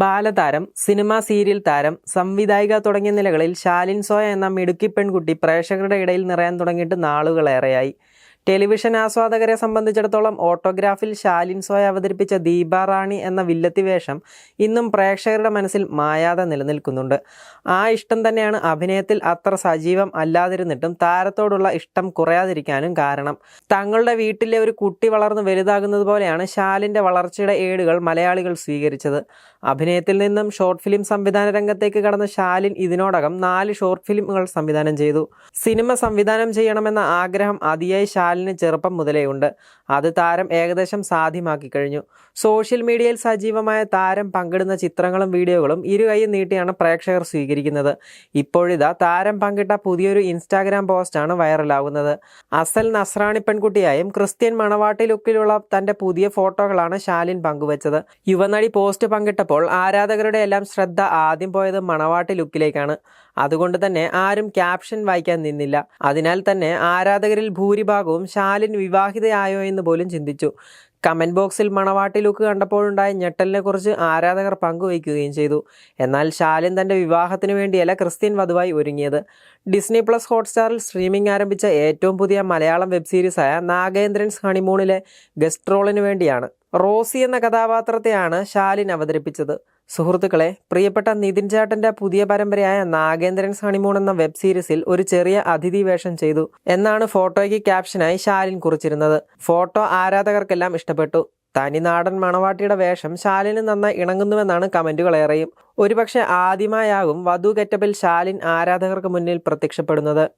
ബാലതാരം cinema serial താരം സംവിധായിക തുടങ്ങിയ നിലകളിൽ ശാലിൻ സോയ എന്ന മിടുക്കി പെൺകുട്ടി പ്രേക്ഷകരുടെ ഇടയിൽ നിറയാൻ തുടങ്ങിയിട്ട് നാളുകളേറെയായി. ടെലിവിഷൻ ആസ്വാദകരെ സംബന്ധിച്ചിടത്തോളം ഓട്ടോഗ്രാഫിൽ ശാലിൻ സോയ അവതരിപ്പിച്ച ദീപാറാണി എന്ന വില്ലത്തി വേഷം ഇന്നും പ്രേക്ഷകരുടെ മനസ്സിൽ മായാതെ നിലനിൽക്കുന്നുണ്ട്. ആ ഇഷ്ടം തന്നെയാണ് അഭിനയത്തിൽ അത്ര സജീവം അല്ലാതിരുന്നിട്ടും താരത്തോടുള്ള ഇഷ്ടം കുറയാതിരിക്കാനും കാരണം. തങ്ങളുടെ വീട്ടിലെ ഒരു കുട്ടി വളർന്ന് വലുതാകുന്നത് പോലെയാണ് ശാലിന്റെ വളർച്ചയുടെ ഏടുകൾ മലയാളികൾ സ്വീകരിച്ചത്. അഭിനയത്തിൽ നിന്നും ഷോർട്ട് ഫിലിം സംവിധാന രംഗത്തേക്ക് കടന്ന ശാലിൻ ഇതിനോടകം നാല് ഷോർട്ട് ഫിലിമുകൾ സംവിധാനം ചെയ്തു. സിനിമ സംവിധാനം ചെയ്യണമെന്ന ആഗ്രഹം അതിയായി ശാലിന് ചെറുപ്പം മുതലേ ഉണ്ട്. അത് താരം ഏകദേശം സാധ്യമാക്കി കഴിഞ്ഞു. സോഷ്യൽ മീഡിയയിൽ സജീവമായ താരം പങ്കിടുന്ന ചിത്രങ്ങളും വീഡിയോകളും ഇരു കൈയും നീട്ടിയാണ് പ്രേക്ഷകർ സ്വീകരിക്കുന്നത്. ഇപ്പോഴിതാ താരം പങ്കിട്ട പുതിയൊരു ഇൻസ്റ്റാഗ്രാം പോസ്റ്റാണ് വൈറലാകുന്നത്. അസൽ നസ്രാണി പെൺകുട്ടിയായും ക്രിസ്ത്യൻ മണവാട്ടി ലുക്കിലുള്ള തന്റെ പുതിയ ഫോട്ടോകളാണ് ശാലിൻ പങ്കുവച്ചത്. യുവനടി പോസ്റ്റ് പങ്കിട്ടപ്പോൾ ആരാധകരുടെ എല്ലാം ശ്രദ്ധ ആദ്യം പോയത് മണവാട്ടി ലുക്കിലേക്കാണ്. അതുകൊണ്ട് തന്നെ ആരും ക്യാപ്ഷൻ വായിക്കാൻ നിന്നില്ല. അതിനാൽ തന്നെ ആരാധകരിൽ ഭൂരിഭാഗവും ശാലിൻ വിവാഹിതയായോ എന്ന് പോലും ചിന്തിച്ചു. കമന്റ് ബോക്സിൽ മണവാട്ടി ലുക്ക് കണ്ടപ്പോഴുണ്ടായ ഞെട്ടലിനെ കുറിച്ച് ആരാധകർ പങ്കുവയ്ക്കുകയും ചെയ്തു. എന്നാൽ ശാലിൻ തന്റെ വിവാഹത്തിന് വേണ്ടിയല്ല ക്രിസ്ത്യൻ വധുവായി ഒരുങ്ങിയത്. ഡിസ്നി പ്ലസ് ഹോട്ട്സ്റ്റാറിൽ സ്ട്രീമിംഗ് ആരംഭിച്ച ഏറ്റവും പുതിയ മലയാളം വെബ് സീരീസായ നാഗേന്ദ്രൻസ് ഹണിമൂണിലെ ഗസ്റ്റ് റോളിന് വേണ്ടിയാണ്. റോസി എന്ന കഥാപാത്രത്തെയാണ് ശാലിൻ അവതരിപ്പിച്ചത്. സുഹൃത്തുക്കളെ പ്രിയപ്പെട്ട നിതിൻ ചാട്ടന്റെ പുതിയ പരമ്പരയായ നാഗേന്ദ്രൻ ഹണിമൂൺ എന്ന വെബ് സീരീസിൽ ഒരു ചെറിയ അതിഥി വേഷം ചെയ്തു എന്നാണ് ഫോട്ടോയ്ക്ക് ക്യാപ്ഷനായി ശാലിൻ കുറിച്ചിരുന്നത്. ഫോട്ടോ ആരാധകർക്കെല്ലാം ഇഷ്ടപ്പെട്ടു. തനി നാടൻ മണവാട്ടിയുടെ വേഷം ശാലിന് നന്നായി ഇണങ്ങുന്നുവെന്നാണ് കമന്റുകൾ ഏറെയും. ഒരുപക്ഷെ ആദ്യമായാകും വധു ഗെറ്റപ്പിൽ ശാലിൻ ആരാധകർക്ക് മുന്നിൽ പ്രത്യക്ഷപ്പെടുന്നത്.